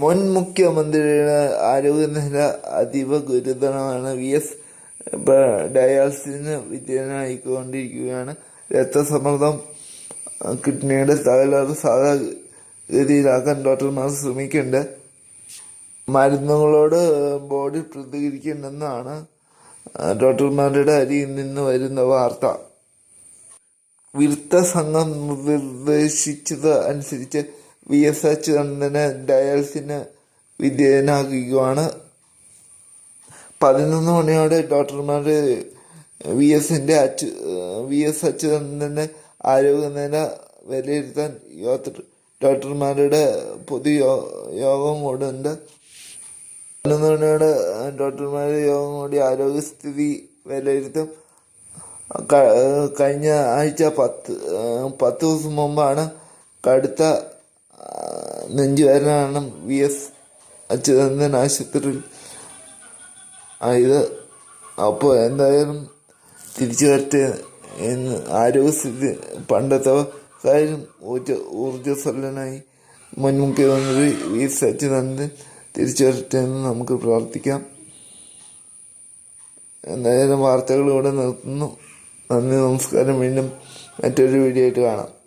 മുൻ മുഖ്യമന്ത്രിയുടെ ആരോഗ്യനില അതീവ ഗുരുതരമാണ്. വി എസ് ഡയാലിസിന് വിധേയനായിക്കൊണ്ടിരിക്കുകയാണ്. രക്തസമ്മർദ്ദം കിഡ്നിയുടെ തകരാറ് സാധാഗതിയിലാക്കാൻ ഡോക്ടർമാർ ശ്രമിക്കുന്നുണ്ട്. മരുന്നുകളോട് ബോഡി പ്രതികരിക്കേണ്ടെന്നാണ് ഡോക്ടർമാരുടെ അരിയിൽ നിന്ന് വരുന്ന വാർത്ത. വിരുദ്ധ സംഘം നിർദ്ദേശിച്ചത് അനുസരിച്ച് വി എസ് അച്യുതനെ ഡയാലിസിന് വിധേയനാക്കുകയാണ്. പതിനൊന്ന് മണിയോടെ ഡോക്ടർമാർ വി എസിന്റെ അച്ചു വി എസ് അച്യുതന്റെ ആരോഗ്യനില വിലയിരുത്താൻ ഡോക്ടർമാരുടെ പൊതു യോഗം കൂടുന്നുണ്ട് പതിനൊന്ന് മണിയോടെ ഡോക്ടർമാരുടെ യോഗം കൂടി ആരോഗ്യസ്ഥിതി വിലയിരുത്തും. കഴിഞ്ഞ ആഴ്ച പത്ത് പത്ത് ദിവസം മുമ്പാണ് കടുത്ത നെഞ്ചുവേദന വി എസ് അച്യുതാനന്ദൻ ആശുപത്രിയിൽ ആയത്. അപ്പോൾ എന്തായാലും തിരിച്ചു വരട്ടെ എന്ന് ആരോഗ്യസ്ഥിതി പണ്ടത്തെ കാര്യം ഊർജ ഊർജസ്വലനായി മുൻ മുഖ്യമന്ത്രി വി എസ് അച്യുതാനന്ദൻ. തിരിച്ചു വരട്ടെ എന്ന് നമുക്ക് പ്രാർത്ഥിക്കാം. എന്തായാലും വാർത്തകൾ ഇവിടെ നിർത്തുന്നു. നന്ദി നമസ്കാരം. വീണ്ടും മറ്റൊരു വീഡിയോ ആയിട്ട് കാണാം.